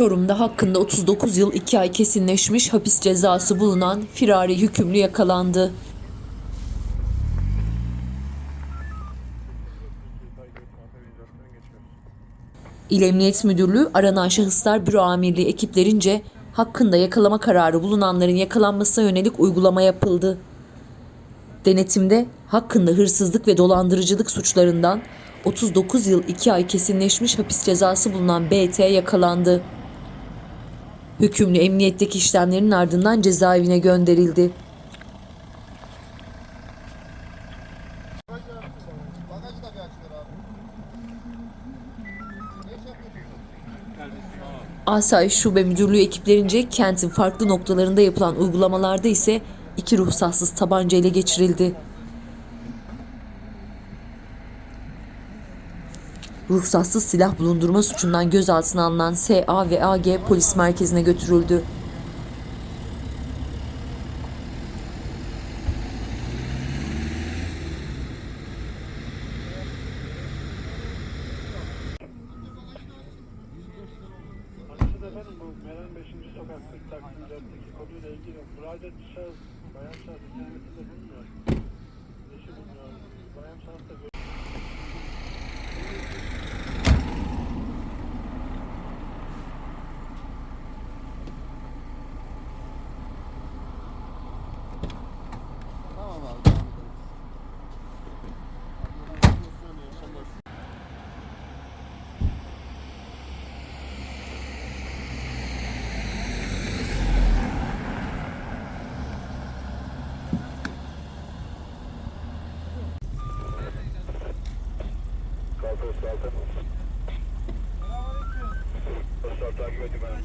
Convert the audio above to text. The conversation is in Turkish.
Çorum'da hakkında 39 yıl 2 ay kesinleşmiş hapis cezası bulunan firari hükümlü yakalandı. İl Emniyet Müdürlüğü aranan şahıslar büro amirliği ekiplerince hakkında yakalama kararı bulunanların yakalanmasına yönelik uygulama yapıldı. Denetimde hakkında hırsızlık ve dolandırıcılık suçlarından 39 yıl 2 ay kesinleşmiş hapis cezası bulunan BT yakalandı. Hükümlü emniyetteki işlemlerin ardından cezaevine gönderildi. Asayiş Şube Müdürlüğü ekiplerince kentin farklı noktalarında yapılan uygulamalarda ise iki ruhsatsız tabanca ele geçirildi. Ruhsatsız silah bulundurma suçundan gözaltına alınan SA ve AG polis merkezine götürüldü. Bu Meral 5. sokak 40 taksim 4'teki konuyla ilgili müracaat şahıs bayan şahıs internetinde bulunmuyor. Eşi bulunuyor. Bayan şahıs da Tamam abi devam edelim. Kalkın. Dostlar takip edin beni.